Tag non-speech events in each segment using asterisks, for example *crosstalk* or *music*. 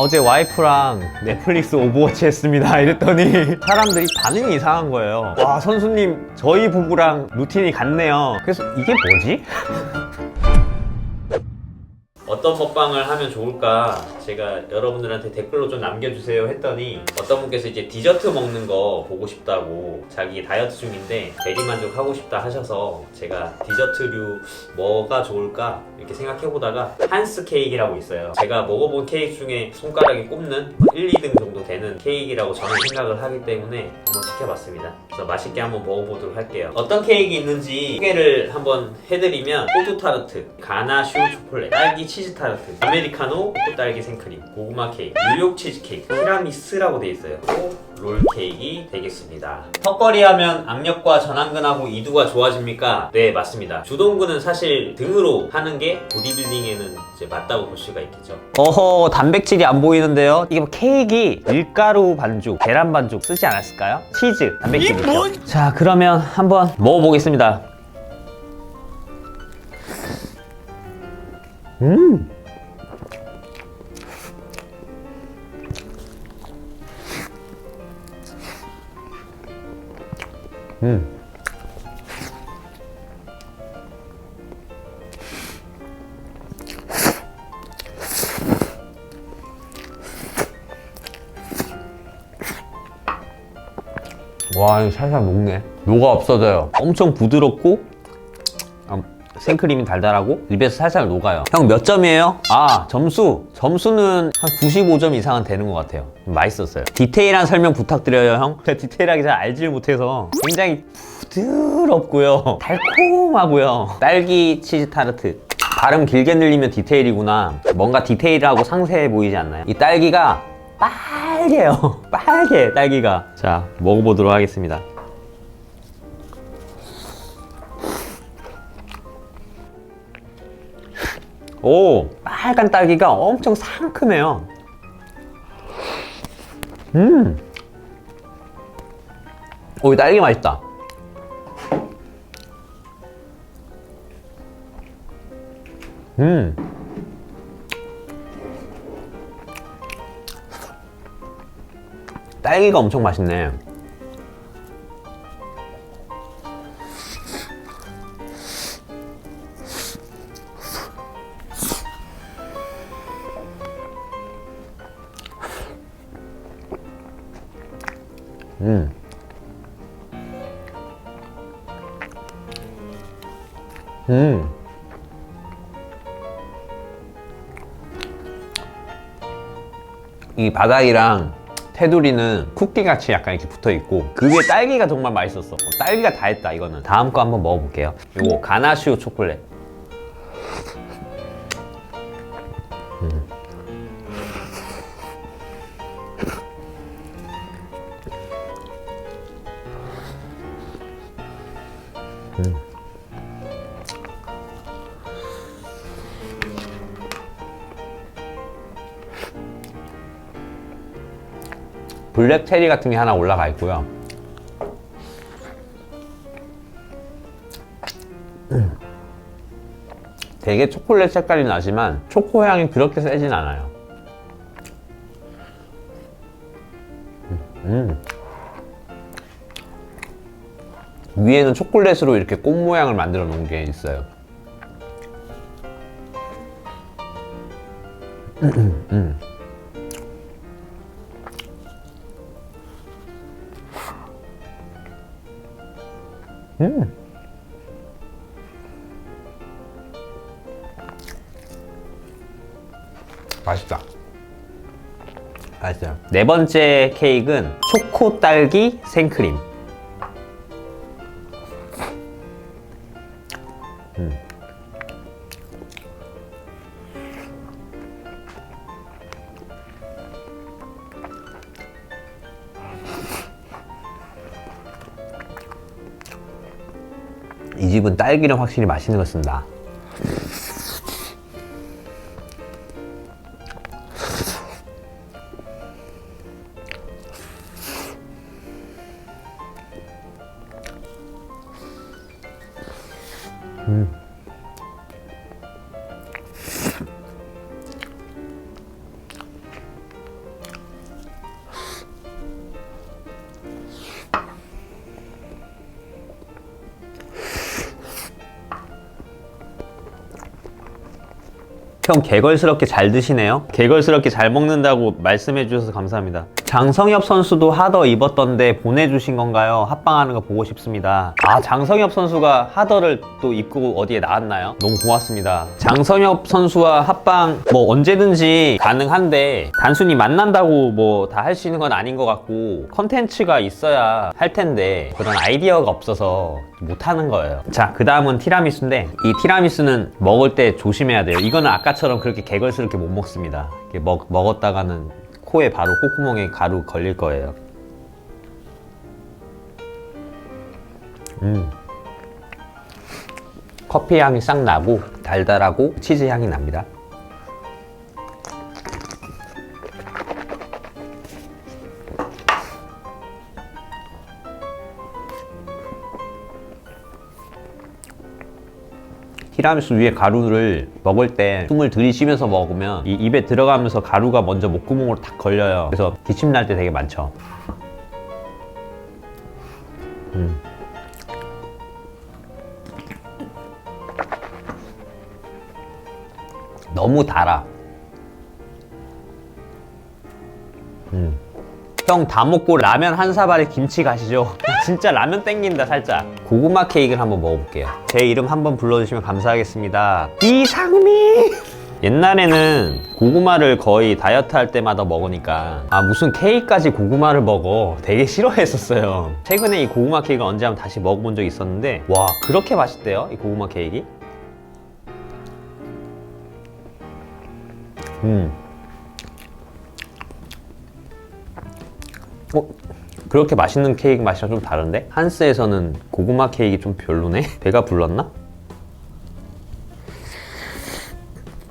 어제 와이프랑 넷플릭스 오버워치 했습니다. *laughs* 이랬더니 사람들이 반응이 이상한 거예요. 와, 선수님, 저희 부부랑 루틴이 같네요. 그래서 이게 뭐지? *laughs* 어떤 먹방을 하면 좋을까 제가 여러분들한테 댓글로 좀 남겨주세요 했더니 어떤 분께서 이제 디저트 먹는 거 보고 싶다고 자기 다이어트 중인데 대리만족 하고 싶다 하셔서 제가 디저트류 뭐가 좋을까 이렇게 생각해 보다가 한스 케이크라고 있어요. 제가 먹어본 케이크 중에 손가락이 꼽는 1, 2등 정도 되는 케이크라고 저는 생각을 하기 때문에 한번 시켜봤습니다. 그래서 맛있게 한번 먹어보도록 할게요. 어떤 케이크 있는지 소개를 한번 해드리면 호두 타르트, 가나슈 초콜릿, 딸기 치즈 타르트, 아메리카노, 코코 딸기 생크림, 고구마 케이크, 뉴욕 치즈 케이크, 티라미스라고 돼 있어요. 또롤 케이크 되겠습니다. 턱걸이 하면 악력과 전완근하고 이두가 좋아집니까? 네, 맞습니다. 주동근은 사실 등으로 하는 게 보디빌딩에는 이제 맞다고 볼 수가 있겠죠. 어허, 단백질이 안 보이는데요? 이게 뭐 케이크, 밀가루 반죽, 계란 반죽 쓰지 않았을까요? 치즈, 단백질 있죠. 자, 그러면 한번 먹어보겠습니다. 음. 음. 와, 이거 살살 녹네. 녹아 없어져요. 엄청 부드럽고 아, 생크림이 달달하고 입에서 살살 녹아요. 형 몇 점이에요? 아 점수 점수는 한 95점 이상은 되는 것 같아요. 맛있었어요. 디테일한 설명 부탁드려요, 형. 제가 디테일하게 잘 알지를 못해서 굉장히 부드럽고요, *laughs* 달콤하고요. 딸기 치즈 타르트. 발음 길게 늘리면 디테일이구나. 뭔가 디테일하고 상세해 보이지 않나요? 이 딸기가 빨개요. *laughs* 빨개 딸기가. 자 먹어보도록 하겠습니다. 오. 빨간 딸기가 엄청 상큼해요. 음오 딸기 맛있다. 음. 딸기가 엄청 맛있네 음. 음. 이 바닥이랑 테두리는 쿠키 같이 약간 이렇게 붙어 있고 그 위에 딸기가 정말 맛있었어. 어, 딸기가 다 했다 이거는. 다음 거 한번 먹어볼게요. 이거 가나슈 초콜릿. 블랙 체리 같은 게 하나 올라가 있고요. 음. 되게 초콜릿 색깔이 나지만 초코 향이 그렇게 세진 않아요. 음. 위에는 초콜릿으로 이렇게 꽃 모양을 만들어 놓은 게 있어요. *clears throat* 음. 음. 맛있다. 맛있어요. 네 번째 케이크는 초코 딸기 생크림. 이 집은 딸기는 확실히 맛있는 것 같습니다. 음. 형 개걸스럽게 잘 드시네요. 개걸스럽게 잘 먹는다고 말씀해 주셔서 감사합니다. 장성엽 선수도 하더 입었던데 보내주신 건가요? 합방하는 거 보고 싶습니다. 아 장성엽 선수가 하더를 또 입고 어디에 나왔나요? 너무 고맙습니다. 장성엽 선수와 합방 뭐 언제든지 가능한데 단순히 만난다고 뭐 다 할 수 있는 건 아닌 것 같고 컨텐츠가 있어야 할 텐데 그런 아이디어가 없어서 못하는 거예요. 자, 그 다음은 티라미수인데 이 티라미수는 먹을 때 조심해야 돼요. 이거는 아까 처럼 그렇게 개걸스럽게 못 먹습니다. 먹, 먹었다가는 코에 바로 콧구멍에 가루 걸릴 거예요. 음. 커피 향이 싹 나고 달달하고 치즈 향이 납니다. 티라미수 위에 가루를 먹을 때 숨을 들이쉬면서 먹으면 이 입에 들어가면서 가루가 먼저 목구멍으로 탁 걸려요. 그래서 기침 날 때 되게 많죠. 음. 너무 달아. 형 다 먹고 라면 한 사발에 김치 가시죠. *laughs* 진짜 라면 땡긴다 살짝. 고구마 케이크를 한번 먹어볼게요. 제 이름 한번 불러주시면 감사하겠습니다. 이상미. 옛날에는 고구마를 거의 다이어트 할 때마다 먹으니까 아 무슨 케이크까지 고구마를 먹어 되게 싫어했었어요 최근에 이 고구마 케이크를 언제 한번 다시 먹어본 적이 있었는데 와 그렇게 맛있대요 이 고구마 케이크 음 그렇게 맛있는 케이크 맛이랑 좀 다른데? 한스에서는 고구마 케이크 좀 별로네? *laughs* 배가 불렀나?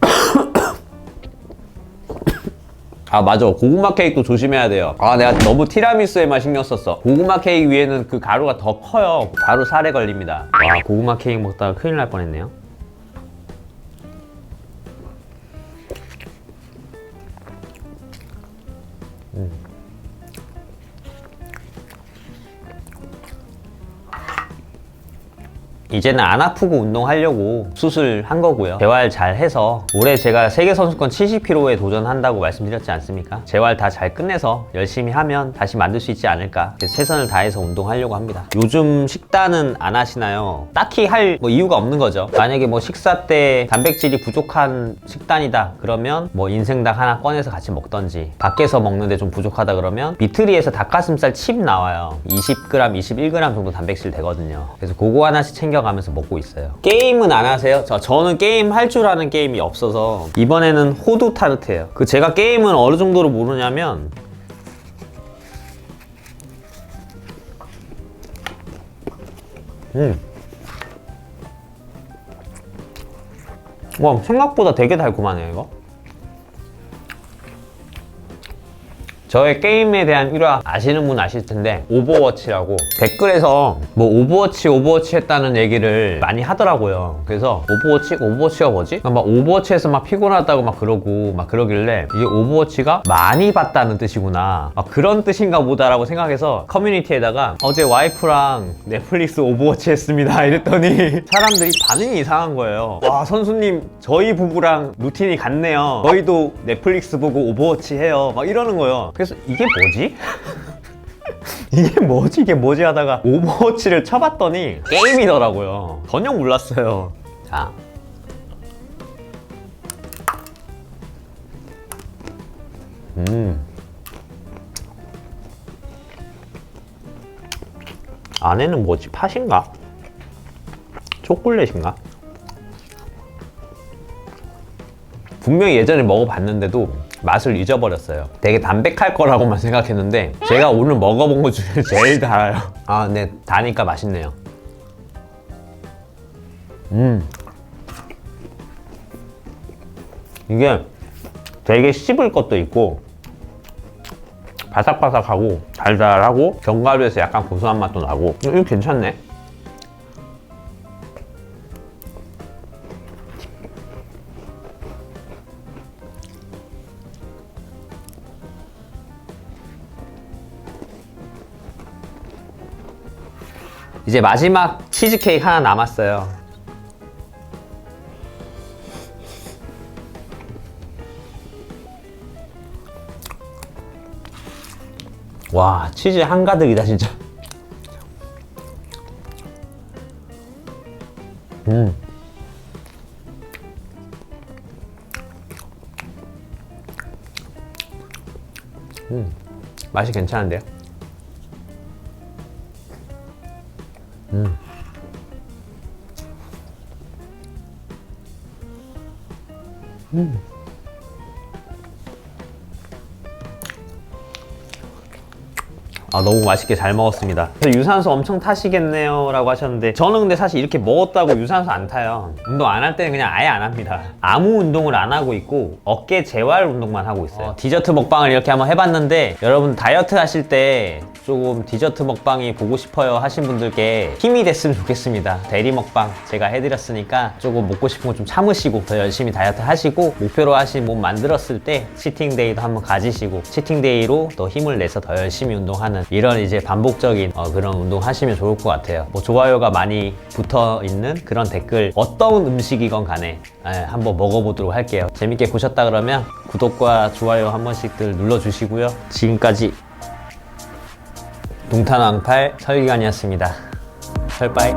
*coughs* 아 맞아. 고구마 케이크도 조심해야 돼요. 아 내가 너무 티라미수에만 신경 썼어. 고구마 케이크 위에는 그 가루가 더 커요. 바로 살에 걸립니다. 와 고구마 케이크 먹다가 큰일 날 뻔했네요 이제는 안 아프고 운동하려고 수술한 거고요. 재활 잘 해서 올해 제가 세계 선수권 70kg에 도전한다고 말씀드렸지 않습니까? 재활 다 잘 끝내서 열심히 하면 다시 만들 수 있지 않을까. 최선을 다해서 운동하려고 합니다. 요즘 식단은 안 하시나요? 딱히 할 뭐 이유가 없는 거죠. 만약에 뭐 식사 때 단백질이 부족한 식단이다 그러면 뭐 인생닭 하나 꺼내서 같이 먹던지 밖에서 먹는데 좀 부족하다 그러면 미트리에서 닭가슴살 칩 나와요. 20g, 21g 정도 단백질 되거든요. 그래서 그거 하나씩 챙겨 가면서 먹고 있어요. 게임은 안 하세요? 저, 저는 게임 할 줄 아는 게임이 없어서 이번에는 호두 타르트예요. 그 제가 게임은 어느 정도로 모르냐면 음. 와 생각보다 되게 달콤하네요 이거 저의 게임에 대한 일화 아시는 분 아실 텐데 오버워치라고 댓글에서 뭐 오버워치 오버워치 했다는 얘기를 많이 하더라고요. 그래서 오버워치 오버워치가 뭐지? 막 오버워치에서 막 피곤하다고 막 그러고 막 그러길래 이게 오버워치가 많이 봤다는 뜻이구나. 아, 그런 뜻인가 보다라고 생각해서 커뮤니티에다가 어제 와이프랑 넷플릭스 오버워치 했습니다. *laughs* 이랬더니 사람들이 반응이 이상한 거예요. 와 선수님 저희 부부랑 루틴이 같네요. 저희도 넷플릭스 보고 오버워치 해요. 막 이러는 거예요 그래서 이게 뭐지? *laughs* 이게 뭐지 이게 뭐지 하다가 오버워치를 쳐봤더니 게임이더라고요 전혀 몰랐어요 자 음. 안에는 뭐지? 팥인가? 초콜릿인가? 분명히 예전에 먹어봤는데도 맛을 잊어버렸어요. 되게 담백할 거라고만 *laughs* 생각했는데 제가 오늘 먹어본 것 중에 제일 달아요. 아, 네, 다니까 맛있네요. 음. 이게 되게 씹을 것도 있고 바삭바삭하고 달달하고 견과류에서 약간 고소한 맛도 나고 이거 괜찮네. 이제 마지막 치즈케이크 하나 남았어요. 와, 치즈 한가득이다, 진짜. 음. 음. 맛이 괜찮은데요? Mm. 아 너무 맛있게 잘 먹었습니다. 그래서 유산소 엄청 타시겠네요 라고 하셨는데 저는 근데 사실 이렇게 먹었다고 유산소 안 타요. 운동 안 할 때는 그냥 아예 안 합니다. 아무 운동을 안 하고 있고 어깨 재활 운동만 하고 있어요. 디저트 먹방을 이렇게 한번 해봤는데 여러분 다이어트 하실 때 조금 디저트 먹방이 보고 싶어요 하신 분들께 힘이 됐으면 좋겠습니다. 대리 먹방 제가 해드렸으니까 조금 먹고 싶은 거 좀 참으시고 더 열심히 다이어트 하시고 목표로 하신 몸 만들었을 때 치팅데이도 한번 가지시고 치팅데이로 더 힘을 내서 더 열심히 운동하는 하는 이런 이제 반복적인 어, 그런 운동 하시면 좋을 것 같아요. 뭐 좋아요가 많이 붙어 있는 그런 댓글 어떤 음식이건 간에 에, 한번 먹어보도록 할게요. 재밌게 보셨다 그러면 구독과 좋아요 한 번씩들 눌러주시고요. 지금까지 동탄왕팔 설기관이었습니다. 설빠이.